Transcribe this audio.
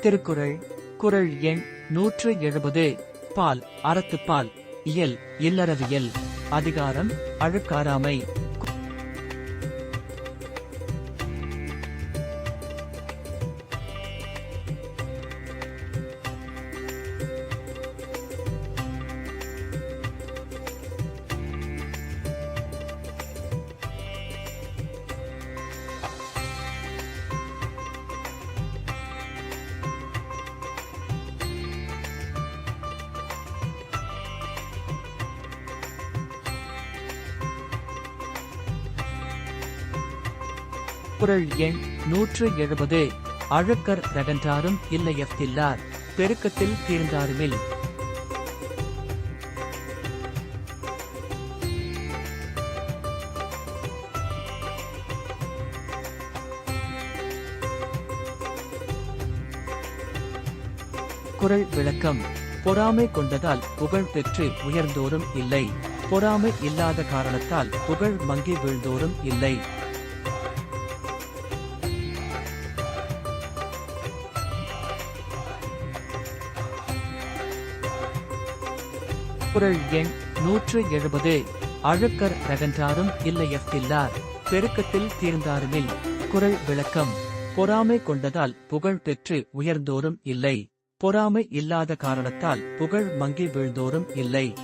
திருக்குறள் குறள் எண் நூற்று எழுபது. பால் அறத்துப்பால் இயல் இல்லறவியல். அதிகாரம் அழுக்காராமை குறள் எண் நூற்று எழுபது. அழுக்கர் ரகன்றாரும் இல்லையஃதில்லார் பெருக்கத்தில் தீர்ந்தாருமில். குறள் விளக்கம். பொறாமை கொண்டதால் புகழ் பெற்று உயர்ந்தோரும் இல்லை. பொறாமை இல்லாத காரணத்தால் புகழ் மங்கி வீழ்ந்தோரும் இல்லை. திருக்குறள் எண் நூற்று எழுபது. அழுக்கர் ரகன்றாரும் இல்லையஃதில்லார் பெருக்கத்தில் தீர்ந்தாருமில் குறள் விளக்கம். பொறாமை கொண்டதால் புகழ் பெற்று உயர்ந்தோரும் இல்லை. பொறாமை இல்லாத காரணத்தால் புகழ் மங்கி வீழ்ந்தோரும் இல்லை.